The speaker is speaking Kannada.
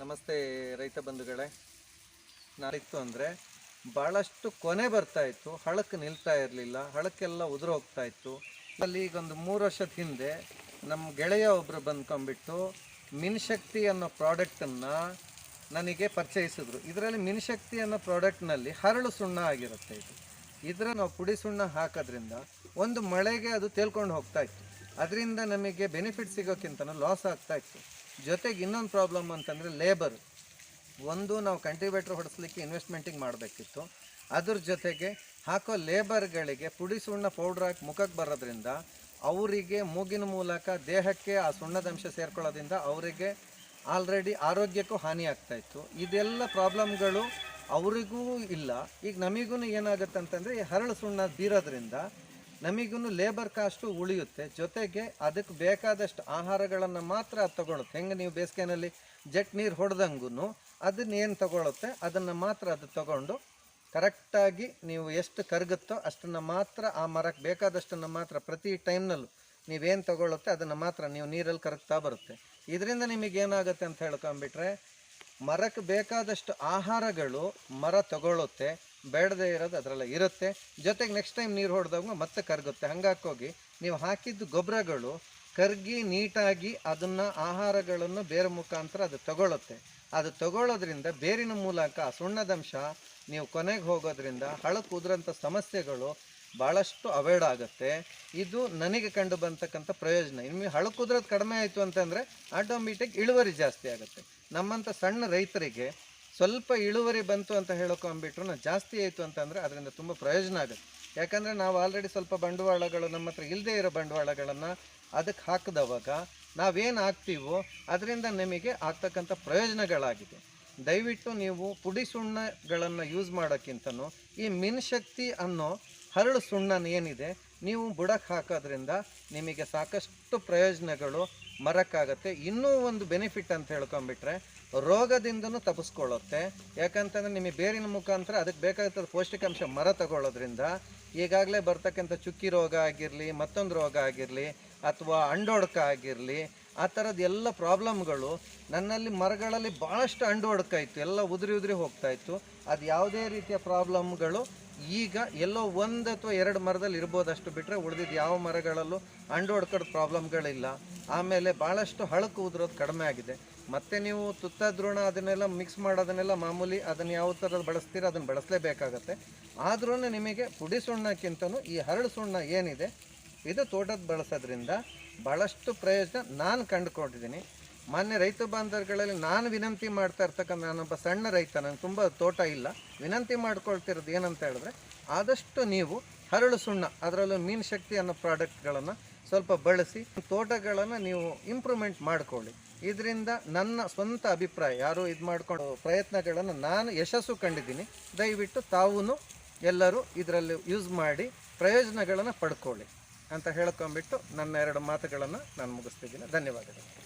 ನಮಸ್ತೆ ರೈತ ಬಂಧುಗಳೇ. ನಾಳಿತ್ತು ಅಂದರೆ ಭಾಳಷ್ಟು ಕೊನೆ ಬರ್ತಾ ಇತ್ತು ಹಳಕ್ಕೆ ನಿಲ್ತಾ ಇರಲಿಲ್ಲ ಹಳಕ್ಕೆಲ್ಲ ಉದುರು ಹೋಗ್ತಾ ಇತ್ತು. ಅಲ್ಲಿ ಈಗ ಒಂದು ಮೂರು ವರ್ಷದ ಹಿಂದೆ ನಮ್ಮ ಗೆಳೆಯ ಒಬ್ಬರು ಬಂದ್ಕೊಂಬಿಟ್ಟು ಮಿನ್ಶಕ್ತಿ ಅನ್ನೋ ಪ್ರಾಡಕ್ಟನ್ನು ನನಗೆ ಪರಿಚಯಿಸಿದ್ರು. ಇದರಲ್ಲಿ ಮಿನ್ಶಕ್ತಿ ಅನ್ನೋ ಪ್ರಾಡಕ್ಟ್ನಲ್ಲಿ ಹರಳು ಸುಣ್ಣ ಆಗಿರುತ್ತೆ ಇದು. ಇದರ ನಾವು ಪುಡಿ ಸುಣ್ಣ ಹಾಕೋದ್ರಿಂದ ಒಂದು ಮಳೆಗೆ ಅದು ತೇಲ್ಕೊಂಡು ಹೋಗ್ತಾ ಇತ್ತು. ಅದರಿಂದ ನಮಗೆ ಬೆನಿಫಿಟ್ ಸಿಗೋಕ್ಕಿಂತ ಲಾಸ್ ಆಗ್ತಾ ಇತ್ತು. ಜೊತೆಗೆ ಇನ್ನೊಂದು ಪ್ರಾಬ್ಲಮ್ ಅಂತಂದರೆ ಲೇಬರ್ ಒಂದು ನಾವು ಕಂಟ್ರಿಬ್ಯೂಟರ್ ಹೊಡಿಸ್ಲಿಕ್ಕೆ ಇನ್ವೆಸ್ಟ್ಮೆಂಟಿಗೆ ಮಾಡಬೇಕಿತ್ತು. ಅದ್ರ ಜೊತೆಗೆ ಹಾಕೋ ಲೇಬರ್ಗಳಿಗೆ ಪುಡಿ ಸುಣ್ಣ ಪೌಡ್ರ್ ಹಾಕಿ ಮುಖಕ್ಕೆ ಬರೋದ್ರಿಂದ ಅವರಿಗೆ ಮೂಗಿನ ಮೂಲಕ ದೇಹಕ್ಕೆ ಆ ಸುಣ್ಣದಂಶ ಸೇರ್ಕೊಳ್ಳೋದ್ರಿಂದ ಅವರಿಗೆ ಆಲ್ರೆಡಿ ಆರೋಗ್ಯಕ್ಕೂ ಹಾನಿ ಆಗ್ತಾ ಇತ್ತು. ಇದೆಲ್ಲ ಪ್ರಾಬ್ಲಮ್ಗಳು ಅವರಿಗೂ ಇಲ್ಲ. ಈಗ ನಮಗೂ ಏನಾಗುತ್ತೆ ಅಂತಂದರೆ ಈ ಹರಳು ಸುಣ್ಣ ಬೀರೋದ್ರಿಂದ ನಮಗೂ ಲೇಬರ್ ಕಾಸ್ಟು ಉಳಿಯುತ್ತೆ. ಜೊತೆಗೆ ಅದಕ್ಕೆ ಬೇಕಾದಷ್ಟು ಆಹಾರಗಳನ್ನು ಮಾತ್ರ ಅದು ತಗೊಳುತ್ತೆ. ಹೆಂಗೆ ನೀವು ಬೇಸಿಗೆನಲ್ಲಿ ಜಟ್ ನೀರು ಹೊಡೆದಂಗೂ ಅದನ್ನೇನು ತಗೊಳುತ್ತೆ? ಅದನ್ನು ಮಾತ್ರ ಅದು ತಗೊಂಡು ಕರೆಕ್ಟಾಗಿ ನೀವು ಎಷ್ಟು ಕರಗುತ್ತೋ ಅಷ್ಟನ್ನು ಮಾತ್ರ ಆ ಮರಕ್ಕೆ ಬೇಕಾದಷ್ಟನ್ನು ಮಾತ್ರ ಪ್ರತಿ ಟೈಮ್ನಲ್ಲೂ ನೀವೇನು ತಗೊಳ್ಳುತ್ತೆ ಅದನ್ನು ಮಾತ್ರ ನೀವು ನೀರಲ್ಲಿ ಕರಗ್ತಾ ಬರುತ್ತೆ. ಇದರಿಂದ ನಿಮಗೇನಾಗುತ್ತೆ ಅಂತ ಹೇಳ್ಕೊಂಬಿಟ್ರೆ ಮರಕ್ಕೆ ಬೇಕಾದಷ್ಟು ಆಹಾರಗಳು ಮರ ತಗೊಳ್ಳುತ್ತೆ ಬೇಡದೇ ಇರೋದು ಅದರಲ್ಲ ಇರುತ್ತೆ. ಜೊತೆಗೆ ನೆಕ್ಸ್ಟ್ ಟೈಮ್ ನೀರು ಹೊಡೆದಾಗ ಮತ್ತೆ ಕರಗುತ್ತೆ. ಹಂಗಾಕೋಗಿ ನೀವು ಹಾಕಿದ್ದು ಗೊಬ್ಬರಗಳು ಕರ್ಗಿ ನೀಟಾಗಿ ಅದನ್ನು ಆಹಾರಗಳನ್ನು ಬೇರೆ ಮುಖಾಂತರ ಅದು ತಗೊಳ್ಳುತ್ತೆ ಅದು ತಗೊಳ್ಳೋದ್ರಿಂದ ಬೇರಿನ ಮೂಲಕ ಆ ಸುಣ್ಣದಂಶ ನೀವು ಕೊನೆಗೆ ಹೋಗೋದ್ರಿಂದ ಹಳಕ್ಕೆ ಉದುರಂಥ ಸಮಸ್ಯೆಗಳು ಭಾಳಷ್ಟು ಅವಾಯ್ಡ್ ಆಗುತ್ತೆ. ಇದು ನನಗೆ ಕಂಡು ಬಂತಕ್ಕಂಥ ಪ್ರಯೋಜನ. ಇನ್ನು ಹಳಕ್ಕೆ ಉದುರೋದು ಕಡಿಮೆ ಆಯಿತು ಅಂತಂದರೆ ಆಟೋಮೆಟಿಕ್ ಇಳುವರಿ ಜಾಸ್ತಿ ಆಗುತ್ತೆ. ನಮ್ಮಂಥ ಸಣ್ಣ ರೈತರಿಗೆ ಸ್ವಲ್ಪ ಇಳುವರಿ ಬಂತು ಅಂತ ಹೇಳೋಕೊಂಡ್ಬಿಟ್ರು ಜಾಸ್ತಿ ಆಯಿತು ಅಂತಂದರೆ ಅದರಿಂದ ತುಂಬ ಪ್ರಯೋಜನ ಆಗುತ್ತೆ. ಯಾಕಂದರೆ ನಾವು ಆಲ್ರೆಡಿ ಸ್ವಲ್ಪ ಬಂಡವಾಳಗಳು ನಮ್ಮ ಹತ್ರ ಇಲ್ಲದೇ ಇರೋ ಬಂಡವಾಳಗಳನ್ನು ಅದಕ್ಕೆ ಹಾಕಿದವಾಗ ನಾವೇನು ಹಾಕ್ತೀವೋ ಅದರಿಂದ ನಿಮಗೆ ಆಗ್ತಕ್ಕಂಥ ಪ್ರಯೋಜನಗಳಾಗಿದೆ. ದಯವಿಟ್ಟು ನೀವು ಪುಡಿ ಸುಣ್ಣಗಳನ್ನು ಯೂಸ್ ಮಾಡೋಕ್ಕಿಂತನೂ ಈ ಮಿನ್ಶಕ್ತಿ ಅನ್ನೋ ಹರಳು ಸುಣ್ಣನ ಏನಿದೆ, ನೀವು ಬುಡಕ್ಕೆ ಹಾಕೋದ್ರಿಂದ ನಿಮಗೆ ಸಾಕಷ್ಟು ಪ್ರಯೋಜನಗಳು ಮರಕ್ಕಾಗತ್ತೆ. ಇನ್ನೂ ಒಂದು ಬೆನಿಫಿಟ್ ಅಂತ ಹೇಳ್ಕೊಂಬಿಟ್ರೆ ರೋಗದಿಂದನೂ ತಪ್ಪಿಸ್ಕೊಳ್ಳುತ್ತೆ. ಯಾಕಂತಂದ್ರೆ ನಿಮಗೆ ಬೇರಿನ ಮುಖಾಂತರ ಅದಕ್ಕೆ ಬೇಕಾದ ಪೌಷ್ಟಿಕಾಂಶ ಮರ ತಗೊಳ್ಳೋದ್ರಿಂದ, ಈಗಾಗಲೇ ಬರ್ತಕ್ಕಂಥ ಚುಕ್ಕಿ ರೋಗ ಆಗಿರಲಿ, ಮತ್ತೊಂದು ರೋಗ ಆಗಿರಲಿ, ಅಥವಾ ಅಂಡೊಡ್ಕ ಆಗಿರಲಿ, ಆ ಥರದ ಎಲ್ಲ ಪ್ರಾಬ್ಲಮ್ಗಳು ನನ್ನಲ್ಲಿ ಮರಗಳಲ್ಲಿ ಭಾಳಷ್ಟು ಅಂಡೋಡ್ಕ ಇತ್ತು. ಎಲ್ಲ ಉದುರಿ ಉದುರಿ ಹೋಗ್ತಾ ಇತ್ತು. ಅದು ಯಾವುದೇ ರೀತಿಯ ಪ್ರಾಬ್ಲಮ್ಗಳು ಈಗ ಎಲ್ಲೋ ಒಂದು ಅಥವಾ ಎರಡು ಮರದಲ್ಲಿ ಇರ್ಬೋದಷ್ಟು ಬಿಟ್ಟರೆ ಉಳಿದಿದ್ದು ಯಾವ ಮರಗಳಲ್ಲೂ ಅಂಡು ಪ್ರಾಬ್ಲಮ್ಗಳಿಲ್ಲ. ಆಮೇಲೆ ಭಾಳಷ್ಟು ಹಳಕು ಉದುರೋದು ಕಡಿಮೆ ಆಗಿದೆ. ಮತ್ತೆ ನೀವು ತುತ್ತ ದ್ರೋಣ ಅದನ್ನೆಲ್ಲ ಮಿಕ್ಸ್ ಮಾಡೋದನ್ನೆಲ್ಲ ಮಾಮೂಲಿ ಅದನ್ನು ಯಾವ ಥರ ಬಳಸ್ತೀರ ಅದನ್ನು ಬಳಸಲೇಬೇಕಾಗತ್ತೆ. ಆದ್ರೂ ನಿಮಗೆ ಪುಡಿ ಸುಣ್ಣಕ್ಕಿಂತನೂ ಈ ಹರಳು ಸುಣ್ಣ ಏನಿದೆ, ಇದು ತೋಟದ ಬಳಸೋದ್ರಿಂದ ಭಾಳಷ್ಟು ಪ್ರಯೋಜನ ನಾನು ಕಂಡುಕೊಂಡಿದ್ದೀನಿ. ಮಾನ್ಯ ರೈತ ಬಾಂಧವಗಳಲ್ಲಿ ನಾನು ವಿನಂತಿ ಮಾಡ್ತಾ ಇರ್ತಕ್ಕಂಥ ನಾನೊಬ್ಬ ಸಣ್ಣ ರೈತ ನನಗೆ ತುಂಬ ತೋಟ ಇಲ್ಲ. ವಿನಂತಿ ಮಾಡ್ಕೊಳ್ತಿರೋದು ಏನಂತ ಹೇಳಿದ್ರೆ, ಆದಷ್ಟು ನೀವು ಹರಳು ಸುಣ್ಣ, ಅದರಲ್ಲೂ ಮೀನು ಶಕ್ತಿ ಅನ್ನೋ ಪ್ರಾಡಕ್ಟ್ಗಳನ್ನು ಸ್ವಲ್ಪ ಬಳಸಿ, ತೋಟಗಳನ್ನು ನೀವು ಇಂಪ್ರೂವ್ಮೆಂಟ್ ಮಾಡ್ಕೊಳ್ಳಿ. ಇದರಿಂದ ನನ್ನ ಸ್ವಂತ ಅಭಿಪ್ರಾಯ, ಯಾರು ಇದು ಮಾಡಿಕೊಂಡು ಪ್ರಯತ್ನಗಳನ್ನು ನಾನು ಯಶಸ್ಸು ಕಂಡಿದ್ದೀನಿ. ದಯವಿಟ್ಟು ತಾವೂ ಎಲ್ಲರೂ ಇದರಲ್ಲಿ ಯೂಸ್ ಮಾಡಿ, ಪ್ರಯೋಜನಗಳನ್ನು ಪಡ್ಕೊಳ್ಳಿ ಅಂತ ಹೇಳ್ಕೊಂಬಿಟ್ಟು ನನ್ನ ಎರಡು ಮಾತುಗಳನ್ನು ನಾನು ಮುಗಿಸ್ತಿದ್ದೀನಿ. ಧನ್ಯವಾದಗಳು.